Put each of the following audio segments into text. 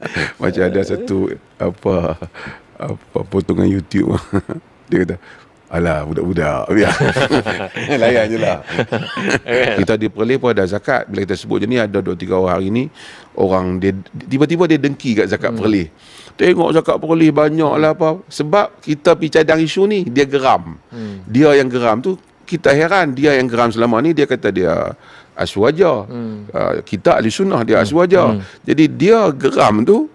Macam ada satu apa apa potongan YouTube. Dia kata Alah budak-budak. Biar. Layan je lah. Kita di Perlis pun ada zakat. Bila kita sebut je ni Ada dua tiga orang hari ni Orang dia Tiba-tiba dia dengki kat zakat hmm. Perlis Tengok zakat Perlis banyak lah apa. Sebab kita pergi cadang isu ni Dia geram. Hmm. Dia yang geram tu Kita heran Dia yang geram selama ni Dia kata dia Aswaja hmm. uh, Kita ahli sunnah Dia hmm. aswaja hmm. Jadi dia geram tu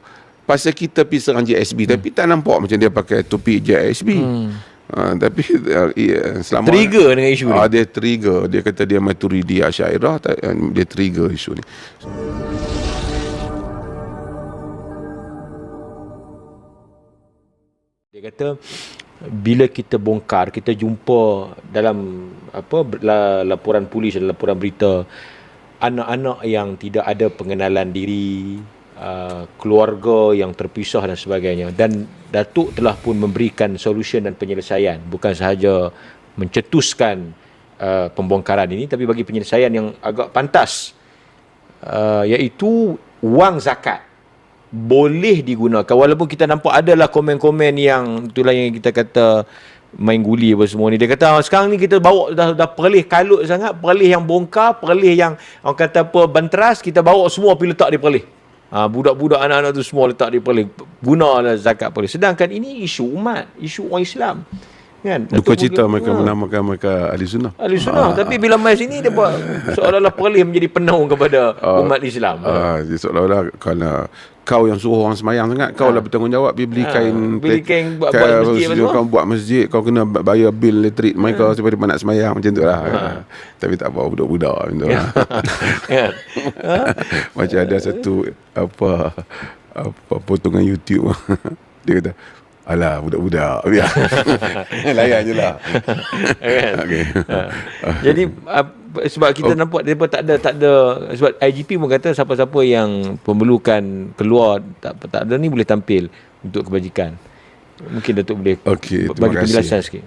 Pasal kita pergi serang JSB hmm. Tapi tak nampak macam dia pakai topi JSB hmm. Uh, tapi uh, yeah, selama trigger dengan isu uh, ni. Ah, dia trigger. Dia kata dia Maturidi Asyairah, uh, dia trigger isu ni. Dia kata bila kita bongkar, kita jumpa dalam apa laporan polis dan laporan berita anak-anak yang tidak ada pengenalan diri, Uh, keluarga yang terpisah dan sebagainya. Dan Datuk telah pun memberikan solusi dan penyelesaian. Bukan sahaja mencetuskan uh, pembongkaran ini tapi bagi penyelesaian yang agak pantas uh, iaitu wang zakat boleh digunakan walaupun kita nampak adalah komen-komen yang itulah yang kita kata main guli apa semua ni dia kata ah, sekarang ni kita bawa dah dah perlih kalut sangat perlih yang bongkar perlih yang orang kata apa banteras kita bawa semua pergi letak di perlih Ha, budak-budak anak-anak tu semua letak di perlis. Gunalah zakat perlis. Sedangkan ini isu umat. Isu orang Islam. Kan? Duka cita mereka ha. menamakan mereka ahli sunnah. Ahli sunnah. Ha. Tapi bila mai sini dia buat seolah-olah perlis menjadi penuh kepada ha. umat Islam. Ha. Ha. Seolah-olah kerana kau yang suruh orang semayang sangat kau lah bertanggungjawab pergi beli kain ha, beli kain buat, buat masjid kau buat masjid kau kena bayar bil elektrik mereka ha. supaya dia nak semayang macam tu lah ha. tapi tak apa budak-budak macam tu lah. ha. macam ada satu apa apa potongan YouTube dia kata Alah budak-budak biar. Layan je lah. Kan? okay. Ha. Jadi uh, sebab kita oh. nampak dia tak ada tak ada sebab IGP pun kata siapa-siapa yang pemerlukan keluar tak tak ada ni boleh tampil untuk kebajikan. Mungkin Datuk boleh okay, bagi penjelasan sikit.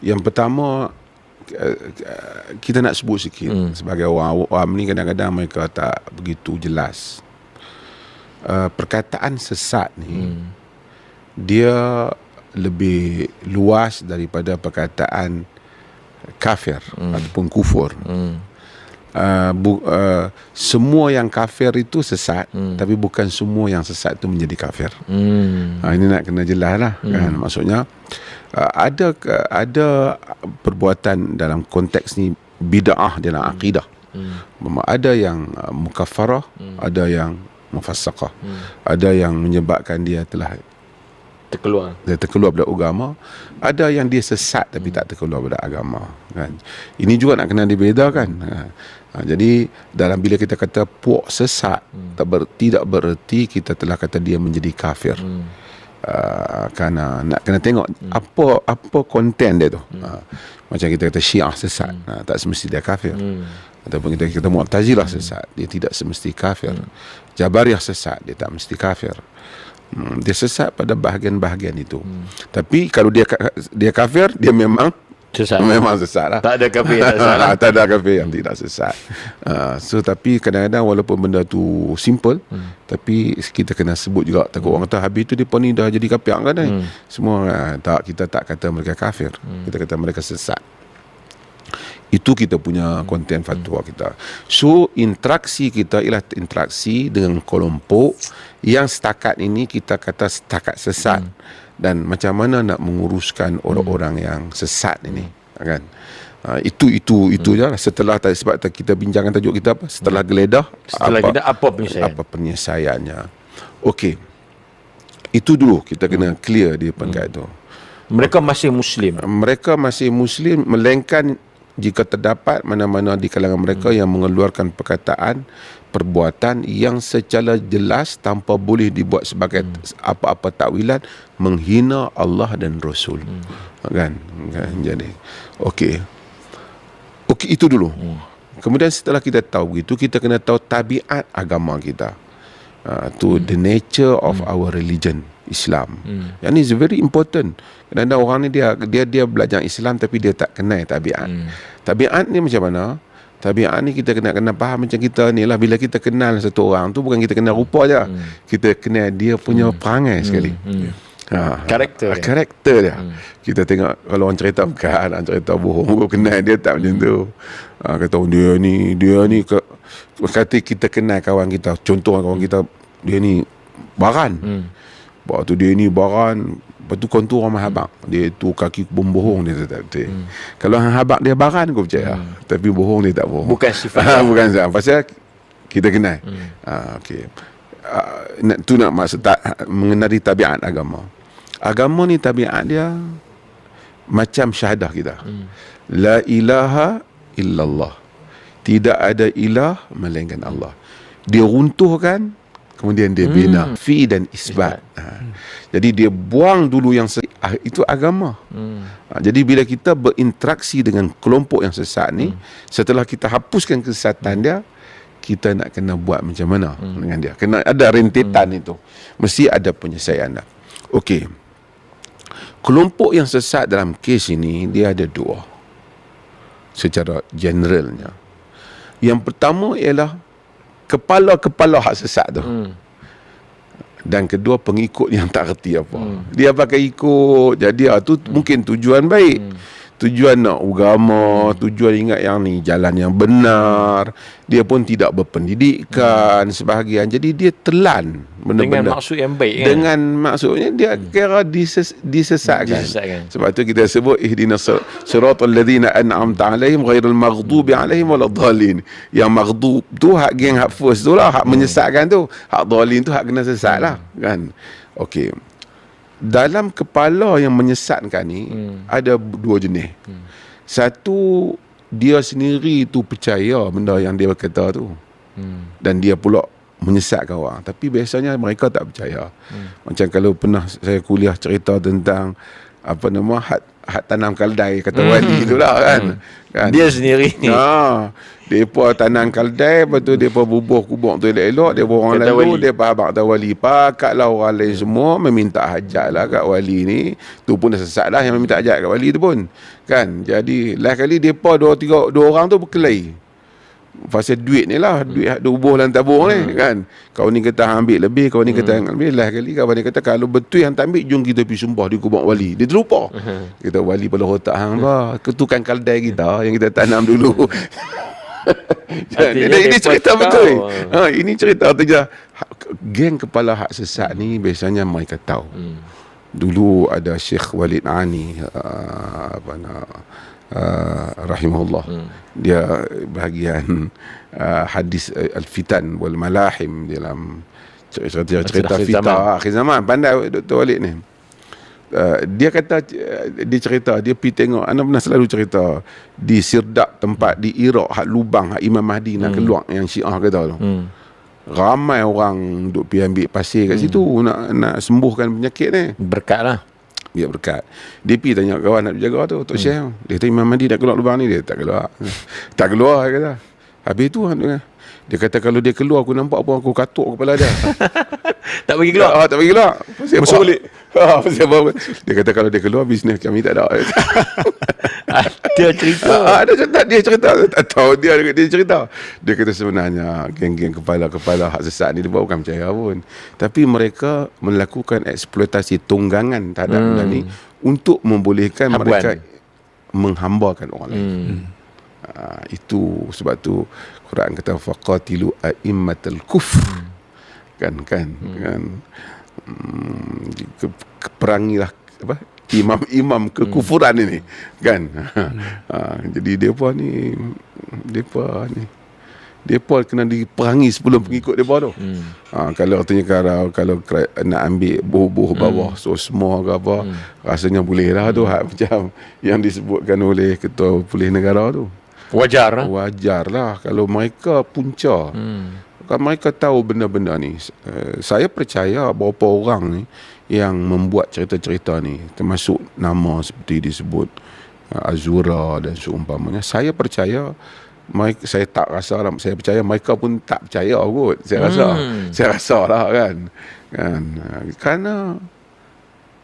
Yang pertama eh, kita nak sebut sikit hmm. sebagai orang awam ni kadang-kadang mereka tak begitu jelas. Uh, perkataan sesat ni hmm dia lebih luas daripada perkataan kafir hmm. ataupun kufur. Hmm. Uh, bu, uh, semua yang kafir itu sesat hmm. tapi bukan semua yang sesat itu menjadi kafir. Hmm. Uh, ini nak kena jelas lah hmm. kan maksudnya uh, ada ada perbuatan dalam konteks ni bid'ah dalam hmm. akidah. Hmm. Ada yang uh, mukaffarah, hmm. ada yang mufassaqah. Hmm. Ada yang menyebabkan dia telah terkeluar dia terkeluar dari agama ada yang dia sesat tapi hmm. tak terkeluar dari agama kan ini juga nak kena dibedakan ha. Ha, jadi dalam bila kita kata puak sesat hmm. tak ber, tidak bererti kita telah kata dia menjadi kafir hmm. Uh, kerana nak kena tengok hmm. apa apa konten dia tu hmm. uh, macam kita kata syiah sesat hmm. uh, tak semesti dia kafir hmm. ataupun kita kata mu'tazilah hmm. sesat dia tidak semesti kafir hmm. jabariyah sesat dia tak mesti kafir Hmm, dia sesat pada bahagian-bahagian itu. Hmm. Tapi kalau dia dia kafir, dia memang sesat. Memang sesat lah. Tak ada kafir yang sesat. Lah. tak ada kafir yang tidak sesat. Uh, so tapi kadang-kadang walaupun benda tu simple, hmm. tapi kita kena sebut juga takut hmm. orang kata habis tu dia pun ni dah jadi kafir kan eh? hmm. Semua uh, tak kita tak kata mereka kafir. Hmm. Kita kata mereka sesat. Itu kita punya hmm. konten fatwa hmm. kita. So interaksi kita ialah interaksi dengan kelompok yang setakat ini kita kata setakat sesat hmm. dan macam mana nak menguruskan orang-orang hmm. yang sesat ini kan. Uh, itu itu itu hmm. je lah. setelah tadi sebab kita bincangkan tajuk kita apa setelah hmm. geledah setelah apa, kita apa penyelesaian apa penyelesaiannya okey itu dulu kita kena hmm. clear di depan hmm. itu mereka masih muslim mereka masih muslim melainkan jika terdapat mana-mana di kalangan mereka hmm. yang mengeluarkan perkataan perbuatan yang secara jelas tanpa boleh dibuat sebagai hmm. apa-apa takwilan menghina Allah dan Rasul hmm. kan kan jadi okey okey itu dulu hmm. kemudian setelah kita tahu begitu kita kena tahu tabiat agama kita uh, to hmm. the nature of hmm. our religion Islam. Hmm. Yang ni is very important. Kadang-kadang orang ni dia dia dia belajar Islam tapi dia tak kenal tabiat. Hmm. Tabiat ni macam mana? Tabiat ni kita kena kena faham macam kita ni lah bila kita kenal satu orang tu bukan kita kenal rupa je. Hmm. Kita kenal dia punya hmm. perangai sekali. Hmm. Ha, karakter ha, karakter dia. Hmm. Kita tengok kalau orang cerita bukan, orang cerita bohong, kau kenal dia tak macam tu. Ha, kata oh, dia ni, dia ni ke, kata kita kenal kawan kita, contoh kawan kita dia ni baran. Hmm. Waktu dia ni baran, lepas tu kontur orang habak. Dia tu kaki pun bohong dia tak betul. Hmm. Kalau orang habak dia baran kau percaya. Hmm. Tapi bohong dia tak bohong. Bukan sifat. Bukan sifat. Pasal kita kenal. Hmm. Ha, okay. Uh, tu nak maksud tak, mengenali tabiat agama. Agama ni tabiat dia macam syahadah kita. Hmm. La ilaha illallah. Tidak ada ilah melainkan Allah. Dia runtuhkan kemudian dia bina hmm. fi dan isbat. Ha. Jadi dia buang dulu yang sesat. Ah, itu agama. Hmm. Ha. Jadi bila kita berinteraksi dengan kelompok yang sesat ni, hmm. setelah kita hapuskan kesesatan hmm. dia, kita nak kena buat macam mana hmm. dengan dia. Kena ada rentetan hmm. itu. Mesti ada penyelesaian dah. Okey. Kelompok yang sesat dalam kes ini dia ada dua. Secara generalnya. Yang pertama ialah kepala-kepala hak sesat tu. Hmm. Dan kedua pengikut yang tak reti apa. Hmm. Dia pakai ikut jadi ah tu hmm. mungkin tujuan baik. Hmm tujuan nak agama, tujuan ingat yang ni jalan yang benar. Dia pun tidak berpendidikan hmm. sebahagian. Jadi dia telan benda-benda. Dengan maksud yang baik kan? Dengan maksudnya dia kira dises, disesatkan. disesatkan. Sebab tu kita sebut ihdinas siratal ladzina an'amta alaihim ghairil maghdubi alaihim waladdallin. Yang maghdub tu hak geng hak first tu lah, hak hmm. menyesatkan tu. Hak dhalin tu hak kena sesat lah, kan. Okey dalam kepala yang menyesatkan ni hmm. ada dua jenis. Hmm. Satu dia sendiri tu percaya benda yang dia berkata tu. Hmm. Dan dia pula menyesatkan orang. Tapi biasanya mereka tak percaya. Hmm. Macam kalau pernah saya kuliah cerita tentang apa nama hat hat tanam kaldai kata hmm. wali itulah kan. Hmm. kan. Dia sendiri ni. Ha. Depa tanam kaldai Lepas tu depa bubuh kubur tu elok-elok Depa orang kata lalu wali. Depa abang kata wali Pakatlah orang lain semua Meminta hajat lah kat wali ni Tu pun dah sesat lah Yang meminta hajat kat wali tu pun Kan Jadi Lain kali depa dua, tiga, dua orang tu berkelahi Pasal duit ni lah Duit hmm. bubuh dalam tabung hmm. ni kan Kau ni kata ambil lebih Kau ni kata hmm. ambil Lah kali Kau ni kata Kalau betul yang tak ambil Jom kita pergi sumpah Di kubur wali Dia terlupa hmm. Kita wali pada otak hang bah. Ketukan kaldai kita Yang kita tanam dulu ini, ini cerita betul. Ha, ini cerita tu je. Geng kepala hak sesat ni biasanya mereka tahu. Hmm. Dulu ada Syekh Walid Ani uh, apa nak uh, rahimahullah. Hmm. Dia bahagian uh, hadis uh, al-fitan wal malahim dalam cerita-cerita fitnah akhir zaman. Pandai Dr. Walid ni. Uh, dia kata uh, dia cerita dia pergi tengok anak pernah selalu cerita di Sirdap tempat di Iraq hak lubang hak Imam Mahdi nak hmm. keluar yang Syiah kata tu. Hmm. Ramai orang duk pergi ambil pasir kat hmm. situ nak nak sembuhkan penyakit ni. Berkatlah. Dia berkat. Dia pergi tanya kawan nak jaga tu Tok hmm. Syekh. Dia kata Imam Mahdi nak keluar lubang ni dia tak keluar. tak keluar dia kata. Habis tu dia kata kalau dia keluar aku nampak apa aku katuk kepala dia. tak bagi keluar. Ah, tak bagi keluar. Masuk balik. Ah, dia kata kalau dia keluar bisnes kami tak ada. dia cerita. Ah, ada cerita dia cerita. Tak tahu dia dia cerita. Dia kata sebenarnya geng-geng kepala-kepala hak sesat ni dia bukan percaya pun. Tapi mereka melakukan eksploitasi tunggangan terhadap hmm. benda ni untuk membolehkan Habuan. mereka menghambakan orang lain. Hmm. Uh, itu sebab tu Quran kata faqatilu a'immatal kufr. Hmm. Kan kan hmm. kan Hmm, ke, keperangilah apa imam-imam kekufuran hmm. ini kan hmm. ha, jadi depa ni depa ni depa kena diperangi sebelum pengikut depa tu hmm. ha, kalau katanya kalau kalau nak ambil buh-buh bawah hmm. so semua ke apa hmm. rasanya boleh lah tu ha, macam yang disebutkan oleh ketua polis negara tu wajar lah wajar lah kalau mereka punca hmm mereka tahu benda-benda ni. Uh, saya percaya beberapa orang ni yang membuat cerita-cerita ni termasuk nama seperti disebut uh, Azura dan seumpamanya. Saya percaya mereka, saya tak rasa lah, saya percaya mereka pun tak percaya kot. Saya hmm. rasa saya rasa lah kan. Kan? Uh, kerana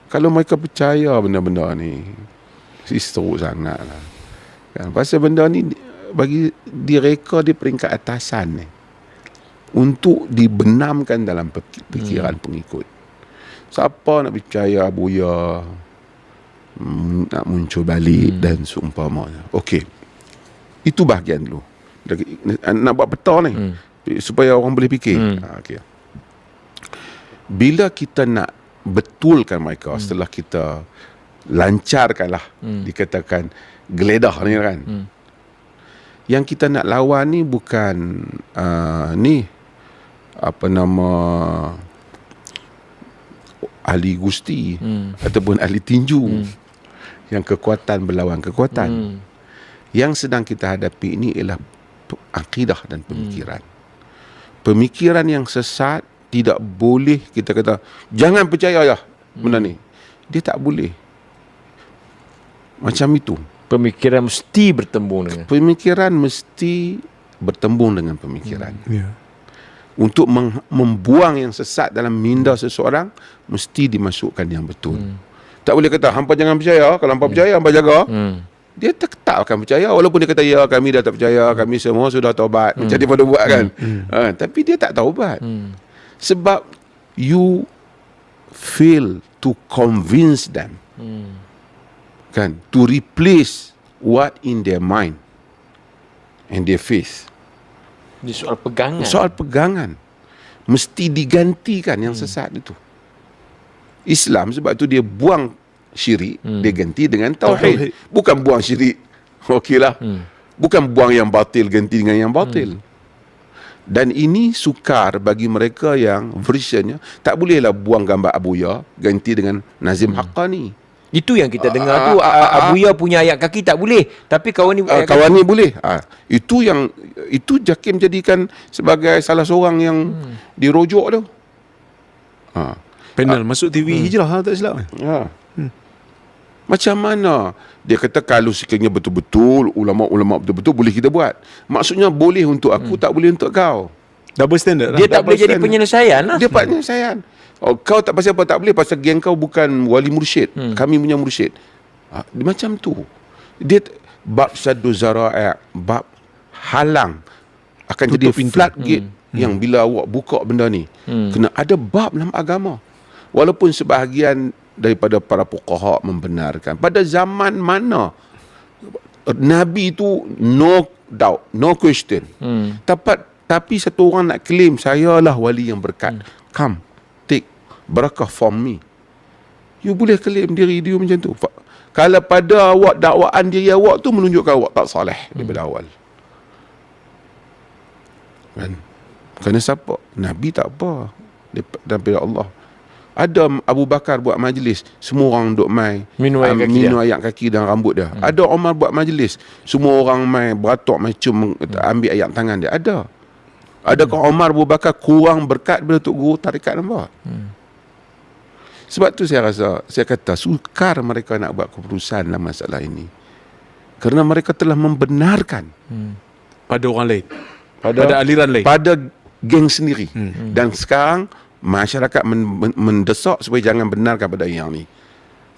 kalau mereka percaya benda-benda ni sistru sangat lah. Kan? Pasal benda ni bagi direka di peringkat atasan ni untuk dibenamkan dalam fikiran hmm. pengikut. Siapa nak percaya Buya mm, nak muncul balik hmm. dan seumpamanya. Okey. Itu bahagian dulu. Nak buat peta ni hmm. supaya orang boleh fikir. Hmm. Ha, okey. Bila kita nak betulkan mereka hmm. setelah kita lancarkanlah hmm. dikatakan geledah ni kan. Hmm. Yang kita nak lawan ni bukan uh, ni apa nama ahli gusti hmm. ataupun ahli tinju hmm. yang kekuatan berlawan kekuatan. Hmm. Yang sedang kita hadapi ini ialah akidah dan pemikiran. Hmm. Pemikiran yang sesat tidak boleh kita kata jangan percaya ya hmm. benda ni. Dia tak boleh. Macam itu. Pemikiran mesti bertembung dengan. Pemikiran mesti bertembung dengan pemikiran. Ya. Untuk membuang yang sesat dalam minda seseorang mesti dimasukkan yang betul. Hmm. Tak boleh kata hampa jangan percaya, kalau hampa percaya hampa jaga. Hmm. Dia tetap akan percaya walaupun dia kata ya kami dah tak percaya, kami semua sudah taubat. Hmm. Macam dia pada buat kan. Hmm. Ha, tapi dia tak taubat. Hmm. Sebab you fail to convince them. Hmm. Kan? To replace what in their mind and their faith. Ini soal pegangan. Soal pegangan mesti digantikan yang sesat itu. Islam sebab tu dia buang syirik, hmm. dia ganti dengan tauhid. Tauhid. Bukan buang syirik. Okeylah. Hmm. Bukan buang yang batil ganti dengan yang batil. Hmm. Dan ini sukar bagi mereka yang versionnya tak bolehlah buang gambar Abuya ganti dengan Nazim hmm. Haqqani. Itu yang kita dengar Ah, tu ah, ah, ah, Abuya punya ayat kaki tak boleh. Tapi kawan ni Uh, kawan ni boleh. Ha, itu yang itu Jakim jadikan sebagai salah seorang yang hmm. dirujuk tu. Ha. Panel masuk TV hmm. hijrah ha, tak silap. Ya. Hmm. Macam mana dia kata kalau sekiranya betul-betul ulama-ulama betul-betul boleh kita buat. Maksudnya boleh untuk aku hmm. tak boleh untuk kau. Double standard lah. Dia tak Double boleh jadi standard. penyelesaian lah. Dia patnya sayang. Oh, kau tak pasal apa tak boleh pasal geng kau bukan wali mursyid. Hmm. Kami punya mursyid. Ha, dia macam tu. Dia bab saddu zara'i, bab halang akan Tutup jadi pintu. floodgate hmm. yang bila awak buka benda ni hmm. kena ada bab dalam agama. Walaupun sebahagian daripada para fuqaha membenarkan pada zaman mana Nabi itu no doubt, no question. Hmm. Tapi tapi satu orang nak claim saya lah wali yang berkat. Hmm. Come, take barakah from me. You boleh claim diri dia macam tu. Kalau pada awak dakwaan diri awak tu menunjukkan awak tak soleh hmm. daripada awal. Kan? Kerana siapa? Nabi tak apa. Daripada Allah. Ada Abu Bakar buat majlis, semua orang duk mai Minum ayat ah, kaki minum ayat kaki dan rambut dia. Hmm. Ada Omar buat majlis, semua orang mai beratok mai cium hmm. ambil ayat tangan dia. Ada. Adakah Omar Abu Bakar kurang berkat bila Tok Guru tarikat nampak? Hmm. Sebab tu saya rasa, saya kata sukar mereka nak buat keputusan dalam masalah ini. Kerana mereka telah membenarkan Pada orang lain. pada, Pada aliran lain. pada geng sendiri. Hmm. Dan sekarang masyarakat men, men, mendesak supaya jangan benarkan pada yang ni.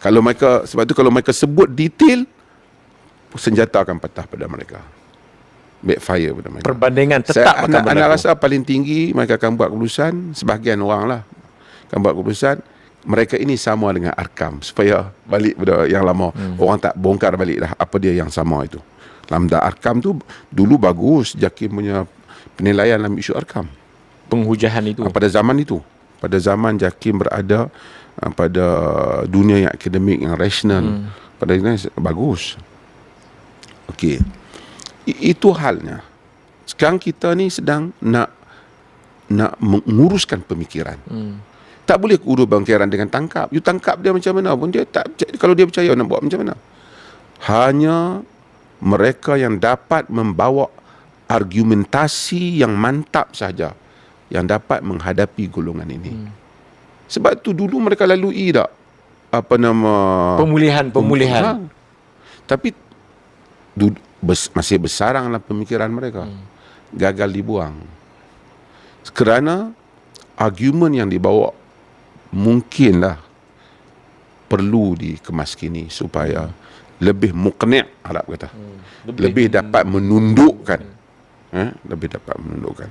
Kalau mereka sebab tu kalau mereka sebut detail senjata akan patah pada mereka. Backfire pada mereka. Perbandingan tetap Saya akan anak, anak berlaku. rasa paling tinggi mereka akan buat keputusan sebahagian orang lah akan buat keputusan mereka ini sama dengan arkam supaya balik pada yang lama hmm. orang tak bongkar balik dah apa dia yang sama itu lambda arkam tu dulu bagus Jakim punya penilaian dalam isu arkam Penghujahan itu. Ah, pada zaman itu pada zaman Jakim berada ah, pada dunia yang akademik yang rasional hmm. pada ini bagus okey itu halnya sekarang kita ni sedang nak nak menguruskan pemikiran hmm. tak boleh urus pemikiran dengan tangkap you tangkap dia macam mana pun dia tak kalau dia percaya nak buat macam mana hanya mereka yang dapat membawa argumentasi yang mantap saja yang dapat menghadapi golongan ini. Hmm. Sebab tu dulu mereka lalui tak apa nama Pemulihan, pemulihan. Ha. Tapi du, bes, masih besarang dalam pemikiran mereka. Hmm. Gagal dibuang. Kerana argumen yang dibawa mungkinlah perlu dikemas kini supaya lebih muqni' Arab kata. Hmm. Lebih, lebih dapat menundukkan. Eh, lebih dapat menundukkan.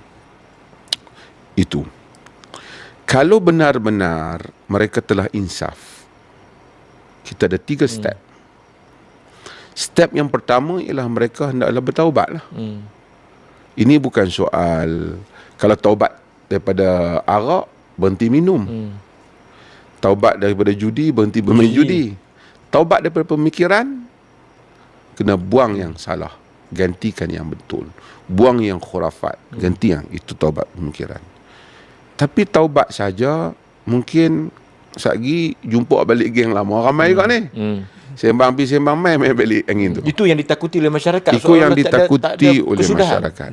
Itu. Kalau benar-benar mereka telah insaf, kita ada tiga step. Step yang pertama ialah mereka hendaklah bertaubat lah. Hmm. Ini bukan soal kalau taubat daripada arak berhenti minum. Hmm. Taubat daripada judi berhenti bermain Judi. judi. Taubat daripada pemikiran kena buang yang salah, gantikan yang betul. Buang yang khurafat, ganti yang itu taubat pemikiran. Tapi taubat saja mungkin sagi jumpa balik geng lama ramai juga ni. Hmm. Sembang pi sembang mai mai balik angin tu. Itu yang ditakuti oleh masyarakat. Itu yang Seolah-olah tak ada- ditakuti tak ada oleh kesudahan. masyarakat.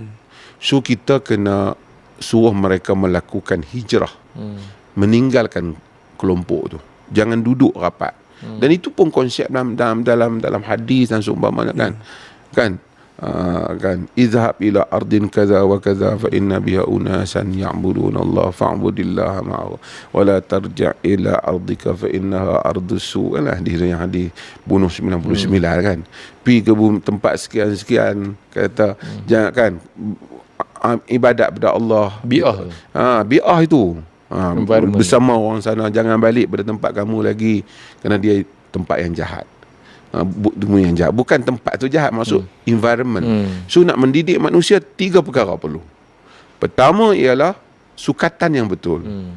So kita kena suruh mereka melakukan hijrah. Hmm. Meninggalkan kelompok tu. Jangan duduk rapat. Hmm. Dan itu pun konsep dalam dalam dalam dalam hadis dan seumpamanya kan. Kan? Uh, kan izhab ila ardin kaza wa kaza fa inna biha unasan ya'buduna Allah fa'budillaha ma'ahu. Wa la tarji' ila ardika fa innaha ardus su' lah hadis yang hadis bunuh 99 kan. Pi ke bumi, tempat sekian-sekian kata jangan kan ibadat kepada Allah. Bi'ah. ha bi'ah itu. Ha, bersama orang sana jangan balik pada tempat kamu lagi kerana dia tempat yang jahat ha, bu, dunia yang jahat bukan tempat tu jahat maksud hmm. environment Hmm. so nak mendidik manusia tiga perkara perlu pertama ialah sukatan yang betul Hmm.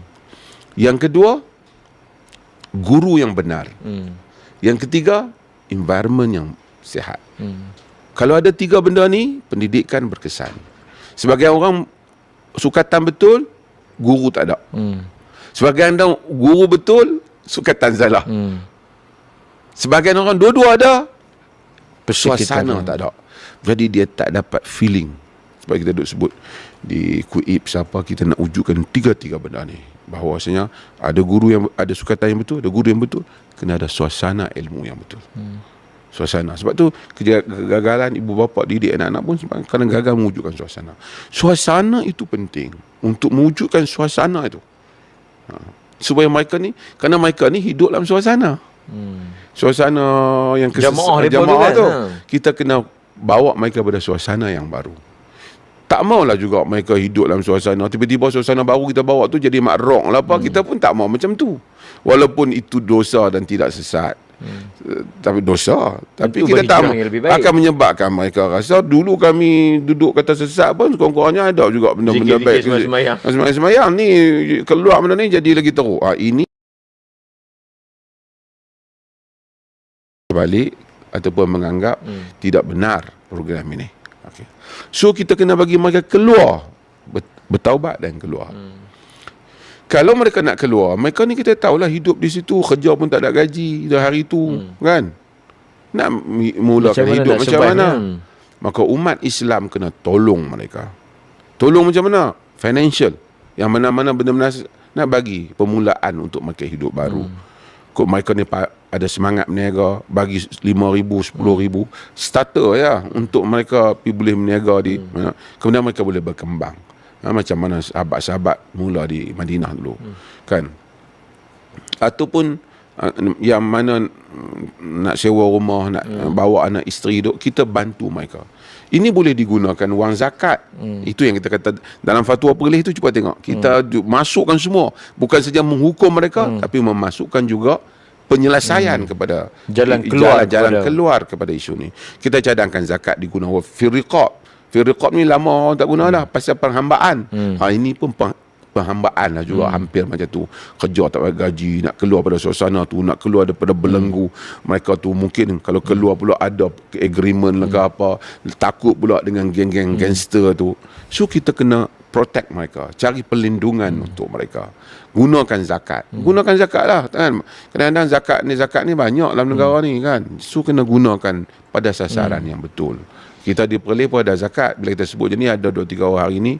yang kedua guru yang benar Hmm. yang ketiga environment yang sihat Hmm. kalau ada tiga benda ni pendidikan berkesan sebagai orang sukatan betul guru tak ada Hmm. sebagai anda guru betul sukatan salah Hmm. Sebagian orang dua-dua ada. Suasana tak ada. Jadi dia tak dapat feeling. Sebab kita duk sebut Di kuip siapa kita nak wujudkan Tiga-tiga benda ni. Bahawasanya Ada guru yang Ada sukatan yang betul Ada guru yang betul Kena ada suasana ilmu yang betul. Hmm. Suasana. Sebab tu Kegagalan ibu bapa didik anak-anak pun sebab Kerana gagal mewujudkan suasana. Suasana itu penting. Untuk mewujudkan suasana itu. Ha. Supaya mereka ni Kerana mereka ni hidup dalam suasana Hmm. suasana yang keses- Jamaah jamaah tu tu, kan, ha. kita kena bawa mereka pada suasana yang baru tak maulah juga mereka hidup dalam suasana tiba-tiba suasana baru kita bawa tu jadi makrok lah apa hmm. kita pun tak mau macam tu walaupun itu dosa dan tidak sesat hmm. tapi dosa tapi Itu kita tak akan menyebabkan mereka rasa dulu kami duduk kata sesat pun kurang-kurangnya ada juga benda-benda baik sembahyang-sembahyang. sembahyang ni keluar benda ni jadi lagi teruk ha, ini balik ataupun menganggap hmm. tidak benar program ini. Okay. So kita kena bagi mereka keluar bertaubat dan keluar. Hmm. Kalau mereka nak keluar, mereka ni kita tahulah hidup di situ, kerja pun tak ada gaji dah hari tu, hmm. kan? Nak mulakan Macam hidup macam mana? hmm. Maka umat Islam kena tolong mereka. Tolong macam mana? Financial. Yang mana-mana benar-benar nak bagi permulaan untuk mereka hidup baru. Hmm. Kok mereka ni ada semangat berniaga, bagi RM5,000, RM10,000. Starter ya untuk mereka pergi boleh berniaga di mana. Kemudian mereka boleh berkembang. Ha, macam mana sahabat-sahabat mula di Madinah dulu. Hmm. Kan? Ataupun uh, yang mana nak sewa rumah, nak hmm. bawa anak isteri duk, kita bantu mereka. Ini boleh digunakan wang zakat. Hmm. Itu yang kita kata dalam fatwa perlih itu cuba tengok. Kita hmm. masukkan semua, bukan saja menghukum mereka hmm. tapi memasukkan juga penyelesaian hmm. kepada Jalan keluar jalan, jalan kepada- keluar kepada isu ni. Kita cadangkan zakat digunakan firqab. Firqab ni lama orang tak guna dah pasal penghambaan. Hmm. Ha ini pun penghambaan lah juga hmm. hampir macam tu. Kerja tak bayar gaji, nak keluar pada suasana tu, nak keluar daripada belenggu. Hmm. Mereka tu mungkin kalau keluar pula ada agreement lah ke apa, takut pula dengan geng-geng hmm. gangster tu. So kita kena protect mereka, cari perlindungan hmm. untuk mereka. Gunakan zakat. Hmm. Gunakan zakat lah kan. Kadang-kadang zakat ni zakat ni banyak dalam negara hmm. ni kan. So kena gunakan pada sasaran hmm. yang betul. Kita di Perlis pun ada zakat. Bila kita sebut je ni ada 2 3 orang hari ni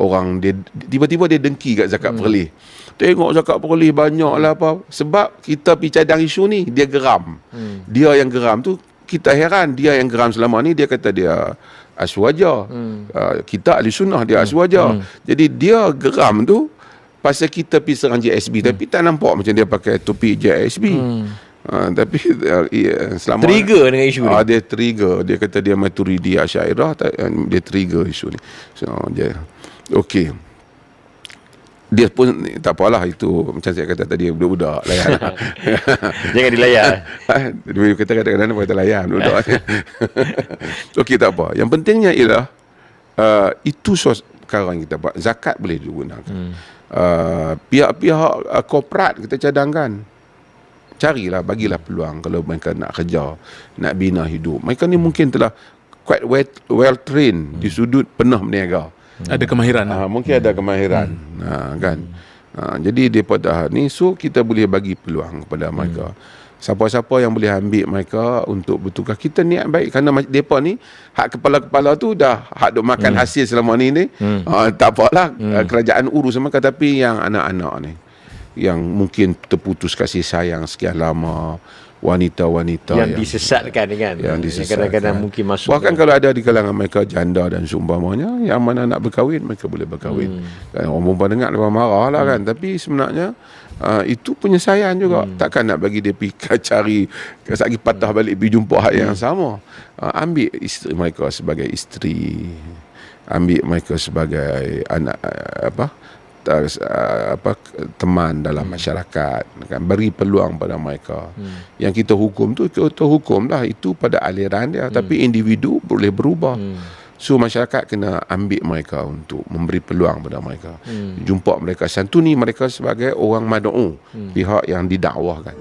orang dia tiba-tiba dia dengki kat zakat hmm. Perlis. Tengok zakat Perlis banyak lah apa. Sebab kita pergi cadang isu ni dia geram. Hmm. Dia yang geram tu kita heran dia yang geram selama ni dia kata dia aswaja. Hmm. Uh, kita ahli sunnah dia aswaja. Hmm. Jadi dia geram tu pasal kita pergi serang JSB hmm. tapi tak nampak macam dia pakai topi JSB. Hmm. Uh, tapi uh, iya, selama Trigger dengan isu ni. Ah, dia trigger. Dia kata dia Maturidi Asyairah, uh, dia trigger isu ni. So dia okey. Dia pun tak apalah itu macam saya kata tadi budak-budak layan. Jangan dilayan. Dia kata kadang-kadang dia kata layan budak. Okey tak apa. Yang pentingnya ialah uh, itu sos yang kita buat. Zakat boleh digunakan. Hmm. Uh, pihak-pihak uh, korporat kita cadangkan. Carilah, bagilah peluang kalau mereka nak kerja, nak bina hidup. Mereka ni mungkin telah quite well, well trained di sudut pernah berniaga. Ada kemahiran. Ha, mungkin ada kemahiran. Ha, kan. Ha, jadi daripada ni so kita boleh bagi peluang kepada mereka. Siapa-siapa yang boleh ambil mereka untuk bertukar kita niat baik kerana depa ni hak kepala-kepala tu dah hak duk makan hasil selama ni ni. Ha, tak apalah hmm. kerajaan urus mereka tapi yang anak-anak ni yang mungkin terputus kasih sayang sekian lama wanita-wanita yang disesatkan kan. yang disesatkan. Kadang-kadang mungkin masuk. Bahkan kalau ada di kalangan mereka janda dan seumpamanya yang mana nak berkahwin mereka boleh berkahwin. Hmm. Kan orang perempuan dengar dia marah lah kan tapi sebenarnya uh, itu penyesaian juga. Hmm. Takkan nak bagi dia pergi cari lagi patah balik pergi jumpa hak yang sama. Uh, ambil isteri mereka sebagai isteri. Ambil mereka sebagai anak uh, apa? Uh, apa teman dalam hmm. masyarakat kan beri peluang pada mereka hmm. yang kita hukum tu kita hukum lah itu pada aliran dia hmm. tapi individu boleh berubah hmm. so masyarakat kena ambil mereka untuk memberi peluang pada mereka hmm. jumpa mereka santuni mereka sebagai orang mad'u hmm. pihak yang didakwahkan